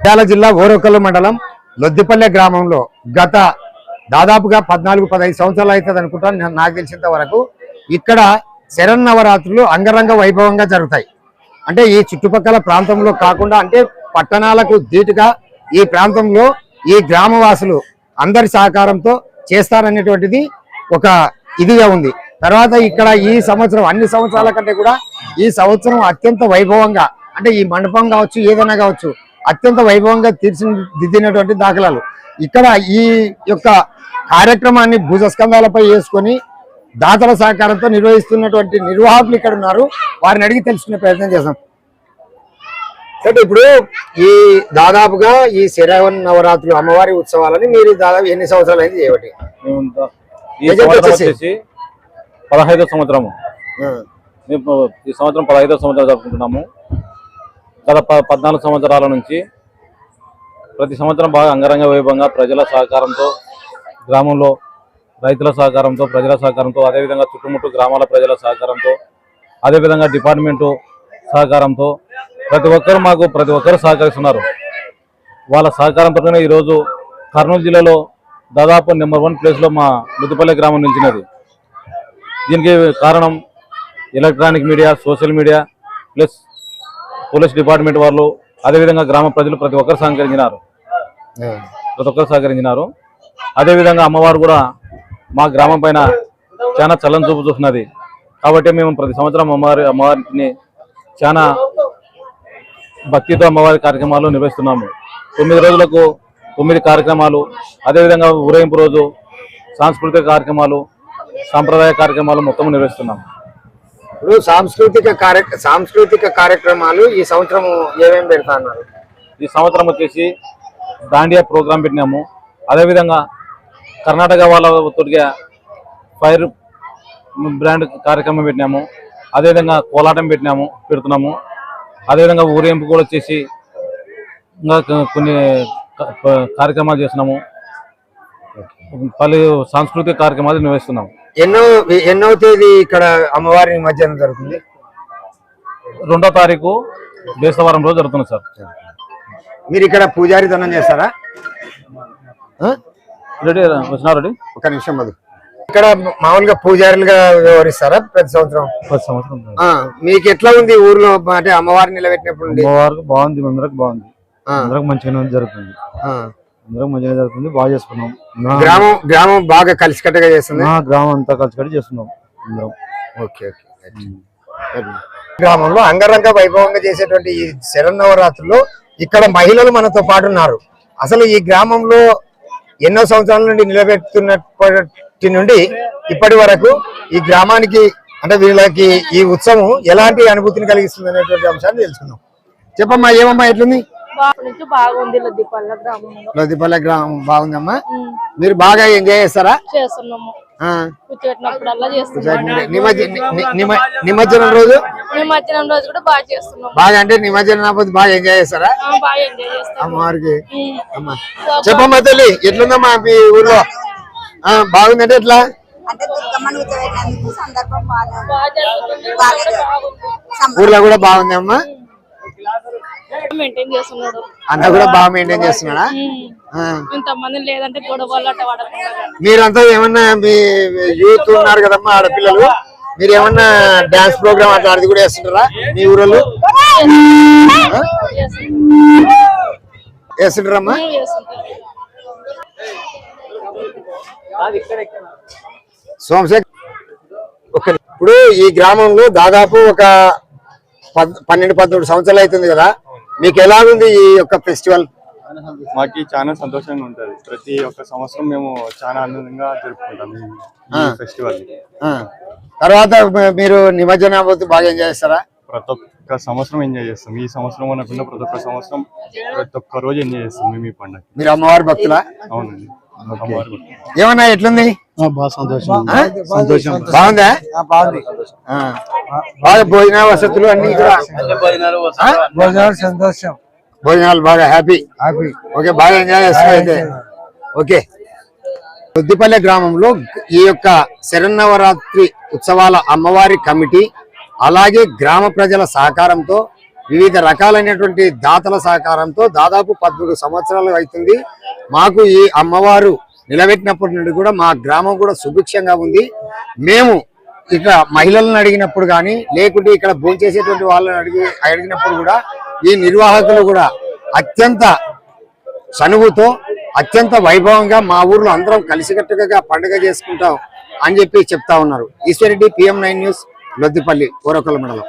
నంద్యాల జిల్లా ఓరొకల్లు మండలం లొద్దిపల్లె గ్రామంలో గత దాదాపుగా పద్నాలుగు పదహైదు సంవత్సరాలు అవుతుంది అనుకుంటాను నాకు తెలిసినంత వరకు. ఇక్కడ శరన్నవరాత్రులు అంగరంగ వైభవంగా జరుగుతాయి. అంటే ఈ చుట్టుపక్కల ప్రాంతంలో కాకుండా అంటే పట్టణాలకు ధీటుగా ఈ ప్రాంతంలో ఈ గ్రామవాసులు అందరి సహకారంతో చేస్తారనేటువంటిది ఒక ఇదిగా ఉంది. తర్వాత ఇక్కడ ఈ సంవత్సరం అన్ని సంవత్సరాల కంటే కూడా ఈ సంవత్సరం అత్యంత వైభవంగా అంటే ఈ మండపం కావచ్చు ఏదైనా కావచ్చు అత్యంత వైభవంగా తీర్చిదిద్దినటువంటి దాఖలాలు. ఇక్కడ ఈ యొక్క కార్యక్రమాన్ని భుజస్కంధాలపై వేసుకొని దాతల సహకారంతో నిర్వహిస్తున్నటువంటి నిర్వాహకులు ఇక్కడ ఉన్నారు. వారిని అడిగి తెలుసుకునే ప్రయత్నం చేద్దాం. అంటే ఇప్పుడు ఈ దాదాపుగా ఈ శరవణ నవరాత్రులు అమ్మవారి ఉత్సవాలని మీరు దాదాపు ఎన్ని సంవత్సరాలు అయింది చేయబట్టి? పదహైదో సంవత్సరము. మేము ఈ సంవత్సరం పదహైదో సంవత్సరం జరుపుకుంటున్నాము. గత ప- పద్నాలుగు సంవత్సరాల నుంచి ప్రతి సంవత్సరం బాగా అంగరంగ వైభవంగా ప్రజల సహకారంతో గ్రామంలో రైతుల సహకారంతో ప్రజల సహకారంతో అదేవిధంగా చుట్టుముట్టు గ్రామాల ప్రజల సహకారంతో అదేవిధంగా డిపార్ట్మెంటు సహకారంతో ప్రతి ఒక్కరు మాకు ప్రతి ఒక్కరు సహకరిస్తున్నారు. వాళ్ళ సహకారంతోనే ఈరోజు కర్నూలు జిల్లాలో దాదాపు నెంబర్ వన్ ప్లేస్లో మా ముద్దుపల్లి గ్రామం నిలిచినది. దీనికి కారణం electronic media social media plus police department వాళ్ళు అదేవిధంగా గ్రామ ప్రజలు ప్రతి ఒక్కరు సహకరించినారు. ప్రతి ఒక్కరు సహకరించినారు. అదేవిధంగా అమ్మవారు కూడా మా గ్రామం పైన చాలా చల్లని చూపు చూస్తున్నది. కాబట్టి మేము ప్రతి సంవత్సరం అమ్మవారి అమ్మవారిని చాలా భక్తితో అమ్మవారి కార్యక్రమాలు నిర్వహిస్తున్నాము. తొమ్మిది రోజులకు తొమ్మిది కార్యక్రమాలు అదేవిధంగా ఊరేగింపు రోజు సాంస్కృతిక కార్యక్రమాలు సాంప్రదాయ కార్యక్రమాలు మొత్తం నిర్వహిస్తున్నాము. ఇప్పుడు సాంస్కృతిక కార్య సాంస్కృతిక కార్యక్రమాలు ఈ సంవత్సరం ఏమేమి పెడతా అన్నారు? ఈ సంవత్సరం వచ్చేసి దాండియా ప్రోగ్రాం పెట్టినాము. అదేవిధంగా కర్ణాటక వాళ్ళతోటిగా ఫైర్ బ్రాండ్ కార్యక్రమం పెట్టినాము. అదేవిధంగా కోలాటం పెట్టినాము పెడుతున్నాము. అదేవిధంగా ఊరేంపు కూడా వచ్చేసి ఇంకా కొన్ని కార్యక్రమాలు చేస్తున్నాము. పలు సాంస్కృతిక కార్యక్రమాలు నిర్వహిస్తున్నాము ఎన్నో ఎన్నో తేదీ ఇక్కడ అమ్మవారి మధ్యాహ్నం జరుగుతుంది? రెండో తారీఖు బేస్తవారం రోజు జరుగుతుంది సార్. మీరు ఇక్కడ పూజారి ధనం చేస్తారా? ఆ? రెడీ వచ్చినా రెడీ? ఒక నిమిషం మధు. ఇక్కడ మామూలుగా పూజారులుగా వ్యవహరిస్తారా ప్రతి సంవత్సరం? పది సంవత్సరం ఆ, మీకు ఎట్లా ఉంది ఊర్లో? అంటే అమ్మవారిని నిలబెట్టినప్పుడు నుండి? అమ్మవారికి బాగుంది అందరికి బాగుంది. ఆ, అందరికి మంచిగానే జరుగుతుంది. ఆ. అందరికి మంచిగా జరుగుతుంది. బాగా చేసుకున్నాం. గ్రామం గ్రామం బాగా కలిసికట్టుగా చేస్తుంది? గ్రామం అంతా కలిసి కట్టి చేస్తున్నాం అందరం. Okay okay. గ్రామంలో అంగరంగ వైభవంగా చేసేటువంటి ఈ శరన్నవరాత్రుల్లో ఇక్కడ మహిళలు మనతో పాటు ఉన్నారు. అసలు ఈ గ్రామంలో ఎన్నో సంవత్సరాల నుండి నిలబెడుతున్నప్పటి నుండి ఇప్పటి వరకు ఈ గ్రామానికి అంటే వీళ్ళకి ఈ ఉత్సవం ఎలాంటి అనుభూతిని కలిగిస్తుంది అనేటువంటి అంశాన్ని తెలుసుకుందాం. చెప్పమ్మా ఏమమ్మా ఎట్లుంది? నుంచి బాగుంది లద్దిపల్ల గ్రామంలో. లొద్దిపల్లె గ్రామం బాగుందమ్మా. మీరు బాగా ఎంజాయ్ చేస్తారా? చేస్తున్నాము. చేస్తున్నాము. నిమజ్జనం రోజు? నిమజ్జనం రోజు కూడా బాగా చేస్తున్నాము. బాగా అంటే నిమజ్జనం రోజు బాగా ఎంజాయ్ చేస్తారా? బాగా ఎంజాయ్ అమ్మవారికి అమ్మా చెప్పమ్మా తల్లి ఎట్లుందమ్మా మీ ఊర్లో? ఆ, బాగుందంటే ఎట్లా? అంటే దుర్గమ్మను కూర్చోబెట్టినందుకు సందర్భం బాగానే ఉంది. బాగా జరుగుతుంది బాగా సంబరం. ఊర్లో కూడా బాగుంది అమ్మా మెయింటైన్ చేస్తున్నాడు. అంతా కూడా బాగా మెయింటైన్ చేస్తున్నాడా? ఇంతమంది లేదంటే గొడవలు అట్ట మీరంతా ఏమన్నా మీ యూత్ ఉన్నారు కదమ్మా ఆడపిల్లలు? మీరు ఏమన్నా డాన్స్ ప్రోగ్రామ్ అట్లా అది కూడా వేస్తుంటారా మీ ఊరోళ్ళు? వేస్తుంటారమ్మా సోమశేఖర్ ఇప్పుడు ఈ గ్రామంలో దాదాపు ఒక పన్నెండు పదమూడు సంవత్సరాలు అవుతుంది కదా? మీకు ఎలా ఉంది ఈ యొక్క ఫెస్టివల్? మాకి చాలా సంతోషంగా ఉంటది. ప్రతి ఒక్క సంవత్సరం మేము చాలా ఆనందంగా జరుపుకుంటాం ఈ- ఫెస్టివల్ని. తర్వాత మీరు నిమజ్జనం పోతే బాగా ఎంజాయ్ చేస్తారా? ప్రతి ఒక్క సంవత్సరం ఎంజాయ్ చేస్తాం. ఈ సంవత్సరం అనకుండా ప్రతి ఒక్క సంవత్సరం ప్రతి ఒక్క రోజు ఎంజాయ్ చేస్తాం మేము ఈ పండుగ. మీరు అమ్మవారి భక్తులా? అవునండి. అమ్మవారి. ఏమన్నా ఎట్లుంది? బాగా సంతోషం ఆ? బాగుందా? బాగుంది. బాగా భోజన వసతులు అన్ని? భోజనాలు సంతోషం. భోజనాలు బాగా హ్యాపీ. హ్యాపీ. ఓకే బాగా ఎంజాయ్ చేస్తారు అయితే? ఓకే. బుద్దిపల్లె గ్రామంలో ఈ యొక్క శరన్నవరాత్రి ఉత్సవాల అమ్మవారి కమిటీ అలాగే గ్రామ ప్రజల సహకారంతో వివిధ రకాలైనటువంటి దాతల సహకారంతో దాదాపు పద్మూడు సంవత్సరాలు అవుతుంది. మాకు ఈ అమ్మవారు నిలబెట్టినప్పటి నుండి కూడా మా గ్రామం కూడా సుభిక్షంగా ఉంది. మేము ఇక్కడ మహిళలను అడిగినప్పుడు కానీ లేకుంటే ఇక్కడ భోంచేసేటువంటి వాళ్ళని అడిగి అడిగినప్పుడు కూడా ఈ నిర్వాహకులు కూడా అత్యంత చనువుతో అత్యంత వైభవంగా మా ఊర్లో అందరం కలిసికట్టుగా పండుగ చేసుకుంటాం అని చెప్పి చెప్తా ఉన్నారు. Eswarreddy PM nine news Loddipalli Korakola మండలం.